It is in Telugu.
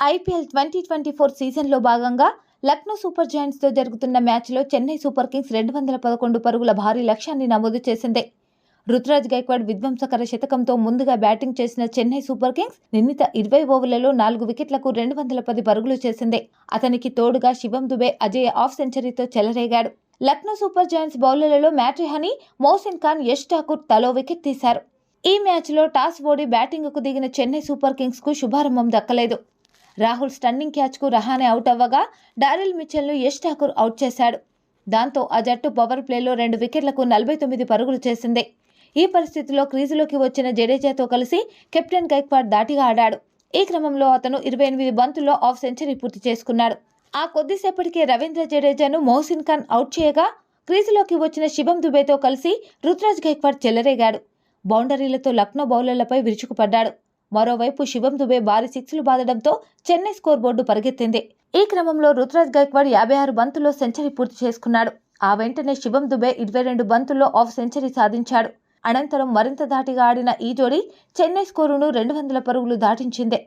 ఐపీఎల్ ట్వంటీ ట్వంటీ ఫోర్ సీజన్లో భాగంగా లక్నో సూపర్ జైంట్స్తో జరుగుతున్న మ్యాచ్లో చెన్నై సూపర్ కింగ్స్ రెండు వందల పదకొండు పరుగుల భారీ లక్ష్యాన్ని నమోదు చేసింది. రుతురాజ్ గైక్వాడ్ విధ్వంసకర శతకంతో ముందుగా బ్యాటింగ్ చేసిన చెన్నై సూపర్ కింగ్స్ నిర్ణీత ఇరవై ఓవర్లలో నాలుగు వికెట్లకు రెండు వందల పది పరుగులు చేసింది. అతనికి తోడుగా శివం దుబే అజయ్ హాఫ్ సెంచరీతో చెలరేగాడు. లక్నో సూపర్ జైంట్స్ బౌలర్లలో మ్యాట్రిహని మోసిన్ ఖాన్ యష్ ఠాకూర్ తలో వికెట్ తీశారు. ఈ మ్యాచ్లో టాస్ ఓడి బ్యాటింగ్కు దిగిన చెన్నై సూపర్ కింగ్స్కు శుభారంభం దక్కలేదు. రాహుల్ స్టన్నింగ్ క్యాచ్కు రహానే అవుట్ అవ్వగా డారిల్ మిచెల్ను యష్ ఠాకూర్ అవుట్ చేశాడు. దాంతో ఆ జట్టు పవర్ ప్లేలో రెండు వికెట్లకు నలభై తొమ్మిది పరుగులు చేసింది. ఈ పరిస్థితిలో క్రీజులోకి వచ్చిన జడేజాతో కలిసి కెప్టెన్ గైక్వాడ్ దాటిగా ఆడాడు. ఈ క్రమంలో అతను ఇరవై ఎనిమిది బంతుల్లో హాఫ్ సెంచరీ పూర్తి చేసుకున్నాడు. ఆ కొద్దిసేపటికే రవీంద్ర జడేజాను మోహసిన్ ఖాన్ అవుట్ చేయగా క్రీజులోకి వచ్చిన శివం దుబేతో కలిసి రుతురాజ్ గైక్వాడ్ చెలరేగాడు. బౌండరీలతో లక్నో బౌలర్లపై విరుచుకుపడ్డాడు. మరోవైపు శివం దుబే భారీ సిక్స్లు బాదడంతో చెన్నై స్కోర్ బోర్డు పరిగెత్తింది. ఈ క్రమంలో రుతురాజ్ గైక్వాడ్ యాభై ఆరు బంతుల్లో సెంచరీ పూర్తి చేసుకున్నాడు. ఆ వెంటనే శివం దుబే ఇరవై రెండు బంతుల్లో ఆఫ్ సెంచరీ సాధించాడు. అనంతరం మరింత దాటిగా ఆడిన ఈ జోడీ చెన్నై స్కోరును రెండు వందల పరుగులు దాటించింది.